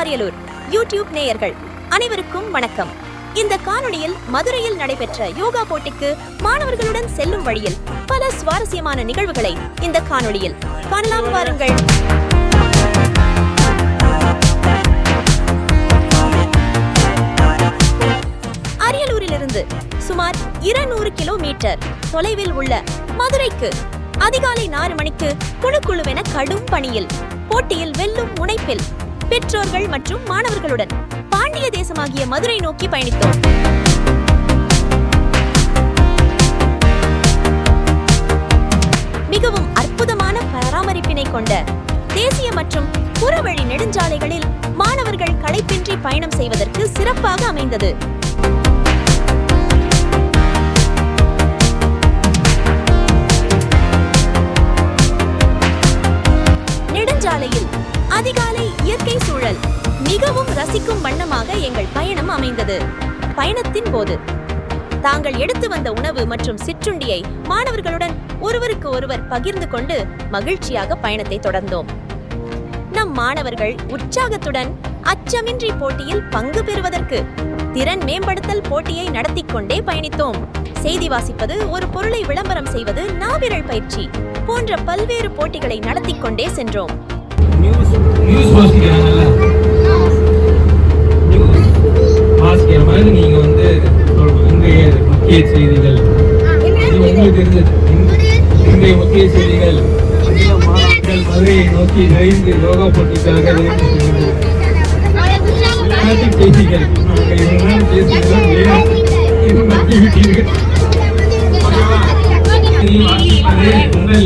Ariyalur YouTube நேயர்கள் அனைவருக்கும் வணக்கம். இந்த காணொளியில் மதுரையில் நடைபெற்ற யோகா போட்டிக்கு மாணவர்களுடன் செல்லும் வழியில் பல சுவாரஸ்யமான நிகழ்வுகளை இந்த காணொளியில் காணலாம் வாருங்கள். அரியலூரிலிருந்து சுமார் இருநூறு கிலோமீட்டர் தொலைவில் உள்ள மதுரைக்கு அதிகாலை நாலு மணிக்கு குழு குழுவென கடும் பணியில் போட்டியில் வெல்லும் முனைப்பில் பெற்றோர்கள் மற்றும் மாணவர்களுடன் பாண்டிய தேசமாகிய மதுரை நோக்கி பயணித்தோம். மிகவும் அற்புதமான பராமரிப்பினை கொண்ட தேசிய மற்றும் புறவழி நெடுஞ்சாலைகளில் மாணவர்கள் களைப்பின்றி பயணம் செய்வதற்கு சிறப்பாக அமைந்தது. மிகவும் ரசிக்கும் வண்ணமாக எங்கள் பயணம் அமைந்தது. பயணத்தின் போது தாங்கள் எடுத்து வந்த உணவு மற்றும் சிற்றுண்டியை மாணவர்களுடன் ஒருவருக்கு ஒருவர் பகிர்ந்து கொண்டு மகிழ்ச்சியாக பயணத்தை தொடர்ந்தோம். நம் மாணவர்கள் உற்சாகத்துடன் அச்சமின்றி போட்டியில் பங்கு பெறுவதற்கு திறன் மேம்படுத்தல் போட்டியை நடத்தி கொண்டே பயணித்தோம். செய்தி வாசிப்பது ஒரு பொருளை விளம்பரம் செய்வது நாவிரல் பயிற்சி போன்ற பல்வேறு போட்டிகளை நடத்தி கொண்டே சென்றோம். வாசிக்கிற மாதிரி நீங்க வந்து இன்றைய முக்கிய செய்திகள். உங்களுக்கு தெரிஞ்சது இன்- இன்றைய முக்கிய செய்திகள். மதுரையை நோக்கி விரைந்து யோகா போட்டிக்காக செய்திகள். நாங்கள் உங்கள்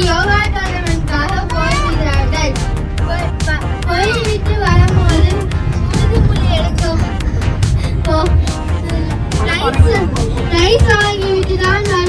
யோகா டோர்னமெண்ட்காக போகிறார்கள் போய்விட்டு வரும்போது உறுதிமொழி எடுக்கும் ரைஸ்- தான்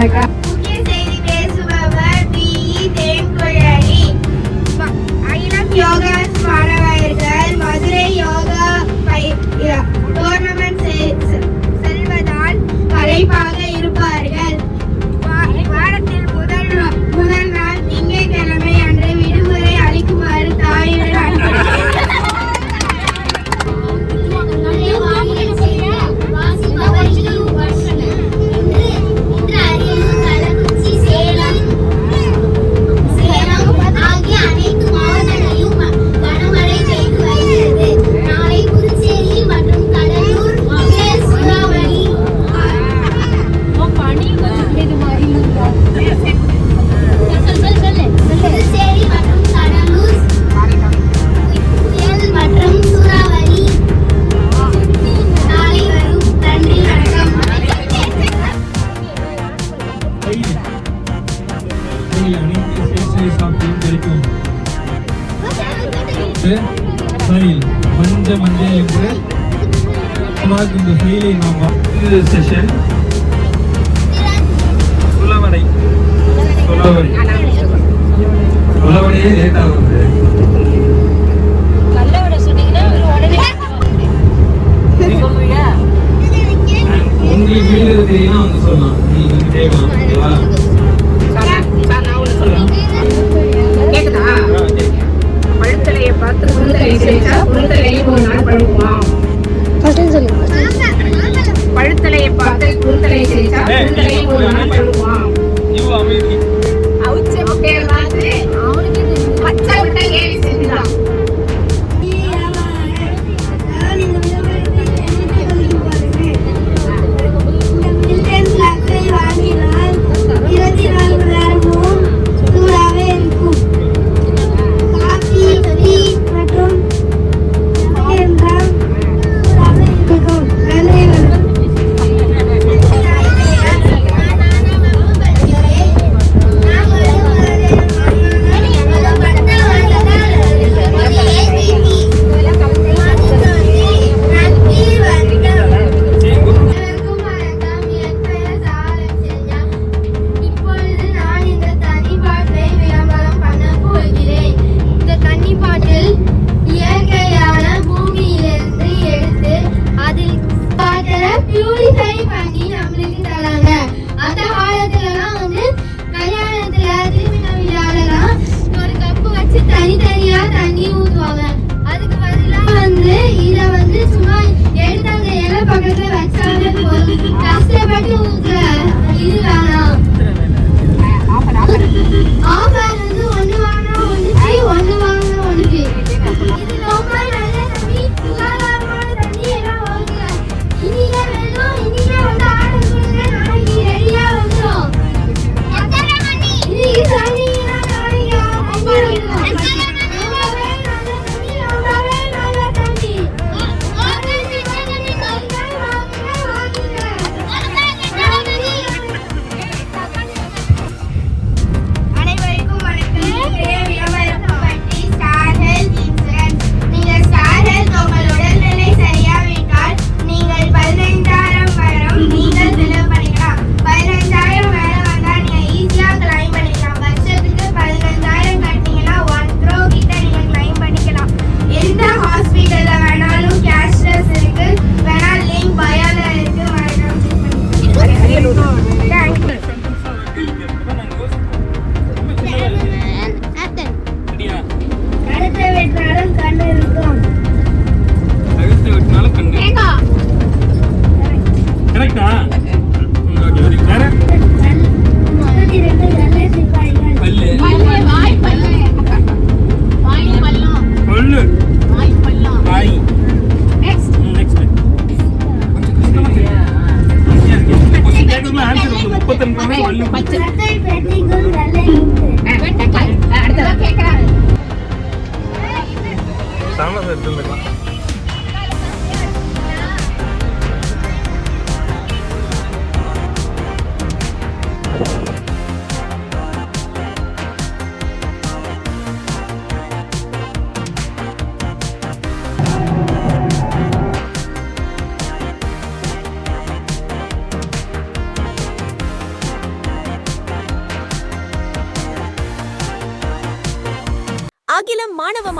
வணக்கம் ஃபைல் மஞ்ச மஞ்சள் என்று இந்த ஃபைலை நாம் இது செஷன் சுலவடை சுலவடை சுலவடையே லேட்டாக வருது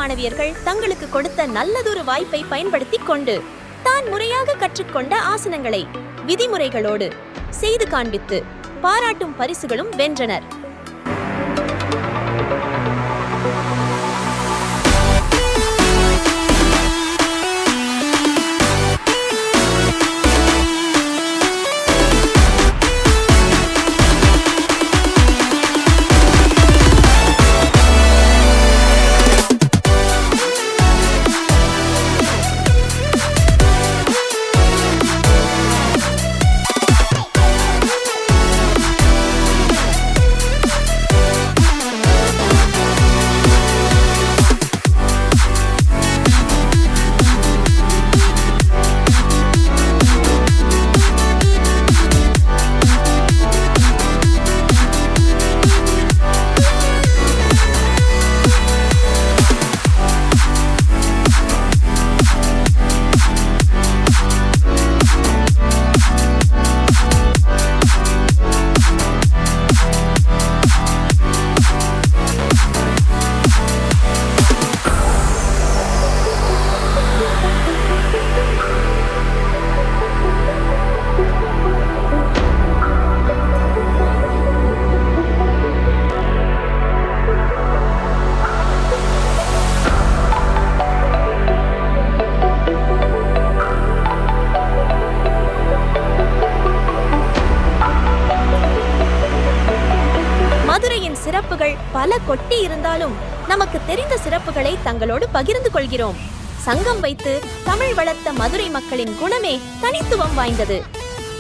மாணவியர்கள் தங்களுக்கு கொடுத்த நல்லதொரு வாய்ப்பை பயன்படுத்தி கொண்டு தான் முறையாக கற்றுக்கொண்ட ஆசனங்களை விதிமுறைகளோடு செய்து காண்பித்து பாராட்டும் பரிசுகளும் வென்றனர். கொட்டி இருந்தாலும் நமக்கு தெரிந்த சிறப்புகளை தங்களோடு பகிர்ந்து கொள்கிறோம். சங்கம் வைத்து தமிழ் வளர்த்த மதுரை மக்களின் குணமே தனித்துவம் வாய்ந்தது.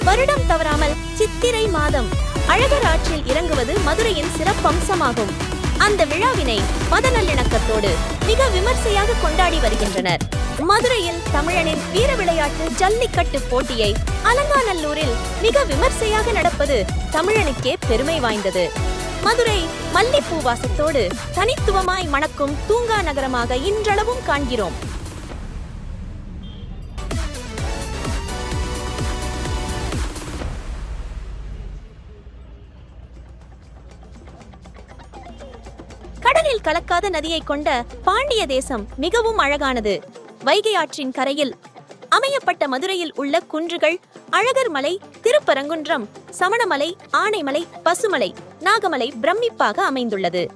வருடம் தவறாமல் சித்திரை மாதம் அழகர் ஆற்றில் இறங்குவது மதுரையின் சிறப்பம்சமாகும். அந்த விழாவினை மத நல்லிணக்கத்தோடு மிக விமர்சையாக கொண்டாடி வருகின்றனர். மதுரையில் தமிழனின் வீர விளையாட்டு ஜல்லிக்கட்டு போட்டியை அலங்காநல்லூரில் மிக விமர்சையாக நடப்பது தமிழனுக்கே பெருமை வாய்ந்தது. மதுரை மல்லிப்பூ வாசத்தோடு தனித்துவமாய் மணக்கும் தூங்கா நகரமாக இன்றளவும் காண்கிறோம். கடலில் கலக்காத நதியை கொண்ட பாண்டிய தேசம் மிகவும் அழகானது. வைகை ஆற்றின் கரையில் அமையப்பட்ட மதுரையில் உள்ள குன்றுகள் அழகர் மலை திருப்பரங்குன்றம் சமணமலை ஆனைமலை பசுமலை நாகமலை பிரமிப்பாக அமைந்துள்ளது.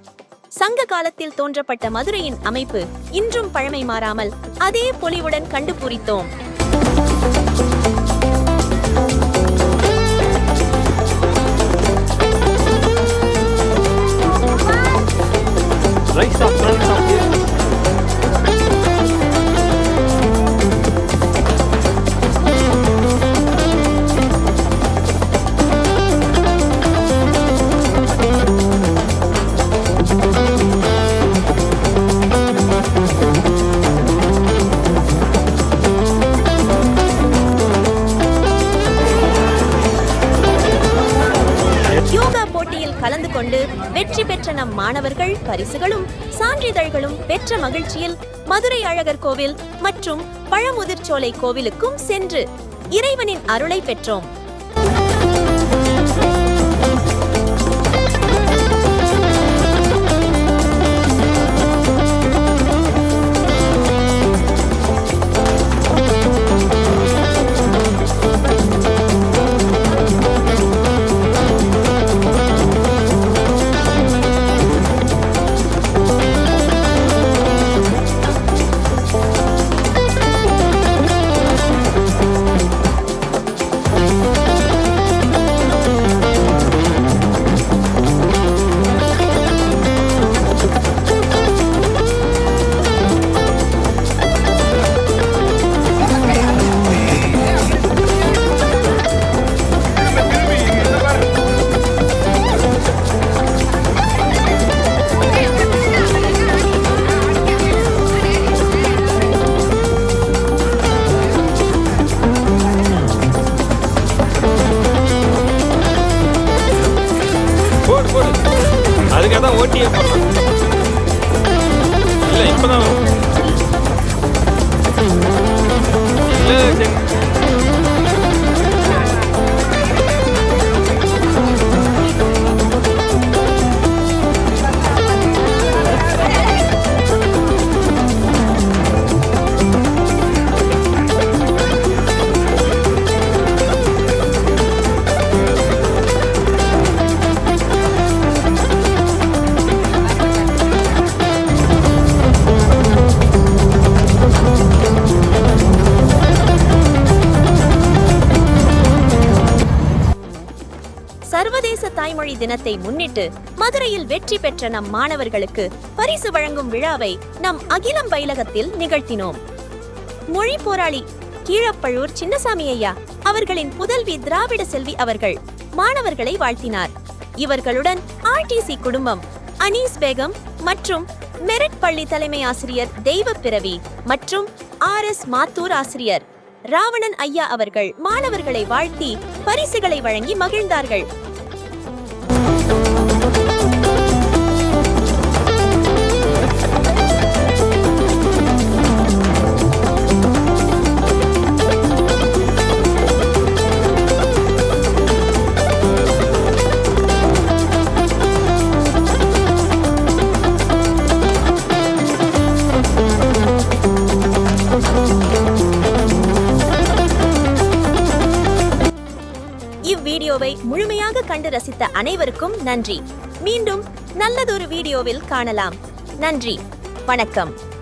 சங்க காலத்தில் தோன்றப்பட்ட மதுரையின் அமைப்பு இன்றும் பழமை மாறாமல் அதே பொலிவுடன் கண்டுபூரித்தோம். ரைட் மாணவர்கள் பரிசுகளும் சான்றிதழ்களும் பெற்ற மகிழ்ச்சியில் மதுரை அழகர் கோவில் மற்றும் பழமுதிர்ச்சோலை கோவிலுக்கும் சென்று இறைவனின் அருளை பெற்றோம். தான் ஓட்டியே இல்லை இல்ல இப்பதான் இல்ல தினத்தை முன்னிட்டு மதுரையில் வெற்றி பெற்ற நம் மாணவர்களுக்கு பரிசு வழங்கும் விழாவை நம் அகிலம் பயிலகத்தில் நிகழ்த்தினோம். மொழி போராளி கீழப்பழூர் சின்னசாமி ஐயா அவர்களின் புதல்வி திராவிட செல்வி அவர்கள் மாணவர்களை வாழ்த்தினார். இவர்களுடன் ஆர்டிசி குடும்பம் அனீஸ் பேகம் மற்றும் மெரட் பள்ளி தலைமை ஆசிரியர் தெய்வ பிறவி மற்றும் ஆர் எஸ் மாத்தூர் ஆசிரியர் ராவணன் ஐயா அவர்கள் மாணவர்களை வாழ்த்தி பரிசுகளை வழங்கி மகிழ்ந்தார்கள். அனைவருக்கும் நன்றி. மீண்டும் நல்லதொரு வீடியோவில் காணலாம். நன்றி. வணக்கம்.